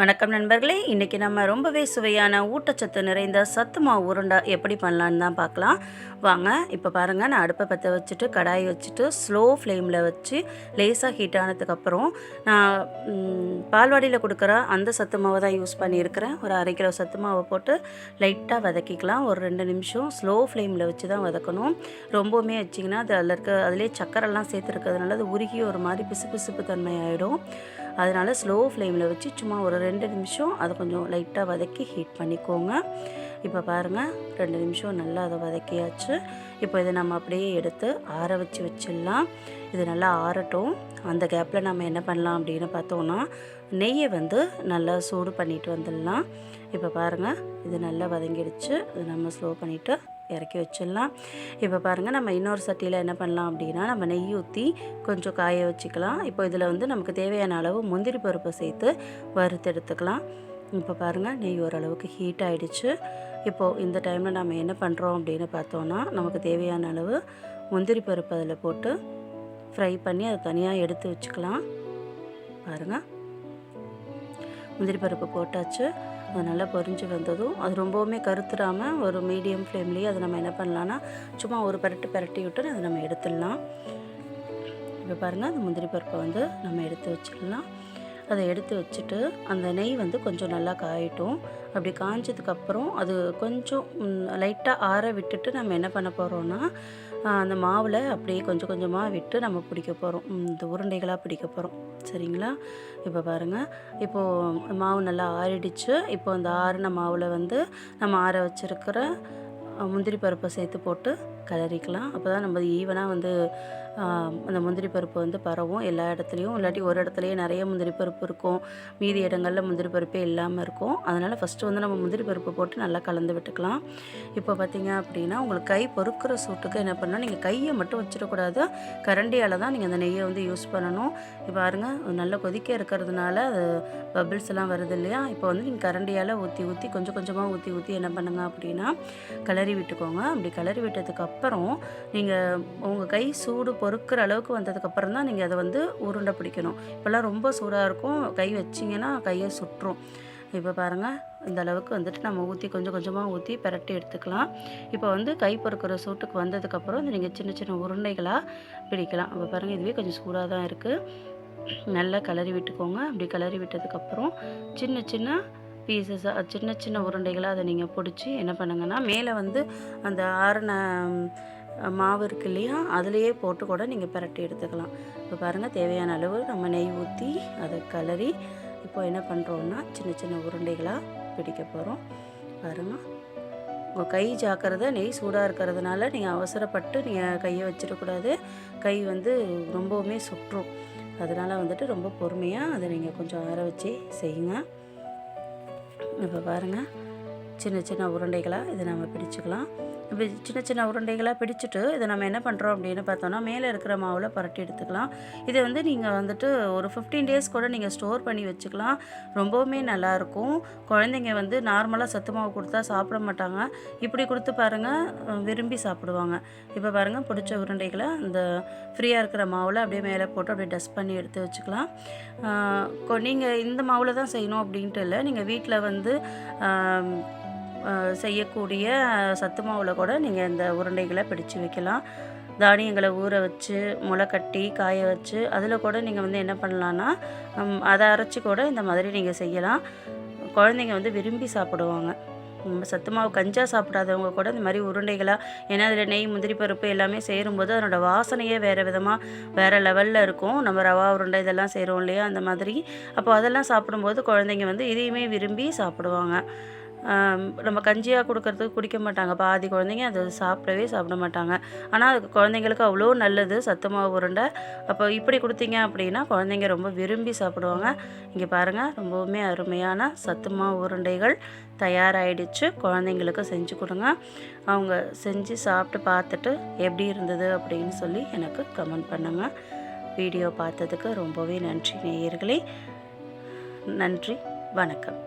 வணக்கம் நண்பர்களே. இன்றைக்கி நம்ம ரொம்பவே சுவையான ஊட்டச்சத்து நிறைந்த சத்து மாவு உருண்டை எப்படி பண்ணலான்னு தான் பார்க்கலாம். வாங்க இப்போ பாருங்கள் நான் அடுப்பை பற்ற வச்சுட்டு கடாய் வச்சுட்டு ஸ்லோ ஃப்ளேமில் வச்சு லேசாக ஹீட் ஆனதுக்கப்புறம் நான் பால்வாடியில் கொடுக்குற அந்த சத்து மாவை தான் யூஸ் பண்ணியிருக்கிறேன். ஒரு அரை கிலோ சத்து மாவை போட்டு லைட்டாக வதக்கிக்கலாம். ஒரு ரெண்டு நிமிஷம் ஸ்லோ ஃப்ளேமில் வச்சு தான் வதக்கணும். ரொம்பவுமே வச்சிங்கன்னா அது அதில் இருக்க அதிலே சக்கரெல்லாம் சேர்த்துருக்கிறதுனால அது உருகி ஒரு மாதிரி பிசுபிசுப்பு தன்மை ஆகிடும் அதனால் ஸ்லோ ஃப்ளேமில் வச்சு சும்மா ஒரு ரெண்டு நிமிஷம் அதை கொஞ்சம் லைட்டாக வதக்கி ஹீட் பண்ணிக்கோங்க. இப்போ பாருங்கள் ரெண்டு நிமிஷம் நல்லா அதை வதக்கியாச்சு. இப்போ இதை நம்ம அப்படியே எடுத்து ஆற வச்சு வச்சிடலாம். இது நல்லா ஆறட்டும். அந்த கேப்பில் நம்ம என்ன பண்ணலாம் அப்படின்னு பார்த்தோன்னா நெய்யை வந்து நல்லா சூடு பண்ணிட்டு வந்துடலாம். இப்போ பாருங்கள் இது நல்லா வதங்கிடுச்சு. இது நம்ம ஸ்லோ பண்ணிவிட்டு இறக்கி வச்சிடலாம். இப்போ பாருங்கள் நம்ம இன்னொரு சட்டியில் என்ன பண்ணலாம் அப்படின்னா நம்ம நெய் ஊற்றி கொஞ்சம் காய வச்சுக்கலாம். இப்போ இதில் வந்து நமக்கு தேவையான அளவு முந்திரி பருப்பை சேர்த்து வறுத்து எடுத்துக்கலாம். இப்போ பாருங்கள் நெய் ஓரளவுக்கு ஹீட் ஆகிடுச்சு இப்போது இந்த டைமில் நம்ம என்ன பண்ணுறோம் அப்படின்னு பார்த்தோன்னா நமக்கு தேவையான அளவு முந்திரி பருப்பு அதில் போட்டு ஃப்ரை பண்ணி அதை தனியாக எடுத்து வச்சுக்கலாம். பாருங்கள் முந்திரி பருப்பு போட்டாச்சு. அது நல்லா பொரிஞ்சு வந்ததும் அது ரொம்பவுமே கருத்துராமல் ஒரு மீடியம் ஃப்ளேம்லேயே அதை நம்ம என்ன பண்ணலான்னா சும்மா ஒரு பரட்டு பரட்டி விட்டு அதை நம்ம எடுத்துடலாம். இப்போ பாருங்கள் அந்த முந்திரி பருப்பை வந்து நம்ம எடுத்து வச்சிடலாம். அதை எடுத்து வச்சுட்டு அந்த நெய் வந்து கொஞ்சம் நல்லா காயட்டும். அப்படி காய்ஞ்சதுக்கப்புறம் அது கொஞ்சம் லைட்டாக ஆற விட்டுட்டு நம்ம என்ன பண்ண போகிறோன்னா அந்த மாவில் அப்படியே கொஞ்சம் கொஞ்சமாக விட்டு நம்ம பிடிக்க போகிறோம் இந்த உருண்டைகளாக பிடிக்க போகிறோம் சரிங்களா? இப்போ பாருங்கள் இப்போது மாவு நல்லா ஆறிடுச்சு. இப்போ அந்த ஆறின மாவில் வந்து நம்ம ஆற வச்சுருக்கிற முந்திரி பருப்பை சேர்த்து போட்டு கிளறிக்கலாம் அப்போ தான் நம்ம ஈவனாக வந்து அந்த முந்திரி பருப்பு வந்து பரவும் எல்லா இடத்துலையும். இல்லாட்டி ஒரு இடத்துலையே நிறைய முந்திரி பருப்பு இருக்கும். மீதி இடங்களில் முந்திரி பருப்பே இல்லாமல் இருக்கும். அதனால் ஃபஸ்ட்டு வந்து நம்ம முந்திரி பருப்பு போட்டு நல்லா கலந்து விட்டுக்கலாம். இப்போ பார்த்தீங்க அப்படின்னா உங்களுக்கு கை பொறுக்கிற சூட்டுக்கு என்ன பண்ணால் நீங்கள் கையை மட்டும் வச்சிடக்கூடாது. கரண்டியால் தான் நீங்கள் அந்த நெய்யை வந்து யூஸ் பண்ணணும். இப்போ பாருங்க நல்லா கொதிக்க இருக்கிறதுனால அது பபிள்ஸ் எல்லாம் வருது இல்லையா? இப்போ வந்து நீங்கள் கரண்டியால் ஊற்றி ஊற்றி கொஞ்சம் கொஞ்சமாக ஊற்றி ஊற்றி என்ன பண்ணுங்க அப்படின்னா கிளறி விட்டுக்கோங்க. அப்படி கிளறி விட்டதுக்கு அப்புறம் நீங்கள் உங்கள் கை சூடு பொறுக்கிற அளவுக்கு வந்ததுக்கப்புறம் தான் நீங்கள் அதை வந்து உருண்டை பிடிக்கணும். இப்போல்லாம் ரொம்ப சூடாக இருக்கும். கை வச்சிங்கன்னா கையை சுற்றும். இப்போ பாருங்கள் இந்த அளவுக்கு வந்துட்டு நம்ம ஊற்றி கொஞ்சம் கொஞ்சமாக ஊற்றி பிரட்டி எடுத்துக்கலாம். இப்போ வந்து கை பொறுக்கிற சூட்டுக்கு வந்ததுக்கப்புறம் இந்த நீங்கள் சின்ன சின்ன உருண்டைகளாக பிடிக்கலாம். அப்போ பாருங்கள் இதுவே கொஞ்சம் சூடாக தான் இருக்குது நல்லா கிளறி விட்டுக்கோங்க. அப்படி கிளறி விட்டதுக்கப்புறம் சின்ன சின்ன பீசஸாக சின்ன சின்ன உருண்டைகளாக அதை நீங்கள் பிடிச்சி என்ன பண்ணுங்கன்னா மேலே வந்து அந்த ஆறுன மாவு இருக்கு இல்லையா அதுலேயே போட்டு கூட நீங்கள் பிரட்டி எடுத்துக்கலாம். இப்போ பாருங்கள் தேவையான அளவு நம்ம நெய் ஊற்றி அதை கிளறி இப்போ என்ன பண்ணுறோன்னா சின்ன சின்ன உருண்டைகளாக பிடிக்க போகிறோம் பாருங்கள் உங்கள் கை ஜாக்கிறத நெய் சூடாக இருக்கிறதுனால நீங்கள் அவசரப்பட்டு நீங்கள் கையை வச்சிடக்கூடாது. கை வந்து ரொம்பவுமே சுற்றும். அதனால் வந்துட்டு ரொம்ப பொறுமையாக அதை நீங்கள் கொஞ்சம் ஆற வச்சு செய்யுங்க. இப்போ பாருங்கள் சின்ன சின்ன உருண்டைகளாக இதை நம்ம பிடிச்சிக்கலாம். இப்படி சின்ன சின்ன உருண்டைகளாக பிடிச்சிட்டு இதை நம்ம என்ன பண்ணுறோம் அப்படின்னு பார்த்தோன்னா மேலே இருக்கிற மாவில் புரட்டி எடுத்துக்கலாம். இதை வந்து நீங்கள் வந்துட்டு ஒரு ஃபிஃப்டீன் டேஸ் கூட நீங்கள் ஸ்டோர் பண்ணி வச்சுக்கலாம். ரொம்பவுமே நல்லாயிருக்கும் குழந்தைங்க வந்து நார்மலாக சத்து மாவு கொடுத்தா சாப்பிட மாட்டாங்க. இப்படி கொடுத்து பாருங்கள் விரும்பி சாப்பிடுவாங்க. இப்போ பாருங்கள் பிடிச்ச உருண்டைகளை இந்த ஃப்ரீயாக இருக்கிற மாவில் அப்படியே மேலே போட்டு அப்படியே டஸ்ட் பண்ணி எடுத்து வச்சுக்கலாம். நீங்கள் இந்த மாவில் தான் செய்யணும் அப்படின்ட்டு இல்லை. நீங்கள் வீட்டில் வந்து செய்யக்கூடிய சத்து மாவில் கூட நீங்கள் இந்த உருண்டைகளை பிடிச்சு வைக்கலாம். தானியங்களை ஊற வச்சு முளை கட்டி காய வச்சு அதில் கூட நீங்கள் வந்து என்ன பண்ணலான்னா அதை அரைச்சி கூட இந்த மாதிரி நீங்கள் செய்யலாம். குழந்தைங்க வந்து விரும்பி சாப்பிடுவாங்க. நம்ம சத்து மாவு கஞ்சா சாப்பிடாதவங்க கூட இந்த மாதிரி உருண்டைகளாக ஏன்னா அதில் நெய் முந்திரி பருப்பு எல்லாமே சேரும்போது அதனோட வாசனையே வேறு விதமாக வேறு லெவலில் இருக்கும். நம்ம ரவா உருண்டை இதெல்லாம் செய்கிறோம் இல்லையா அந்த மாதிரி. அப்போ அதெல்லாம் சாப்பிடும்போது குழந்தைங்க வந்து இதையுமே விரும்பி சாப்பிடுவாங்க. நம்ம கஞ்சியாக கொடுக்கறதுக்கு குடிக்க மாட்டாங்க பாதி குழந்தைங்க அது சாப்பிடவே சாப்பிட மாட்டாங்க. ஆனால் அது குழந்தைங்களுக்கு அவ்வளோ நல்லது. சத்து மாவு உருண்டை. அப்போ இப்படி கொடுத்தீங்க அப்படின்னா குழந்தைங்க ரொம்ப விரும்பி சாப்பிடுவாங்க. இங்கே பாருங்கள் ரொம்பவுமே அருமையான சத்து மாவு உருண்டைகள் தயாராகிடுச்சு குழந்தைங்களுக்கு செஞ்சு கொடுங்க. அவங்க செஞ்சு சாப்பிட்டு பார்த்துட்டு எப்படி இருந்தது அப்படின்னு சொல்லி எனக்கு கமெண்ட் பண்ணுங்கள் வீடியோ பார்த்ததுக்கு ரொம்பவே நன்றி நேயர்களே. நன்றி வணக்கம்.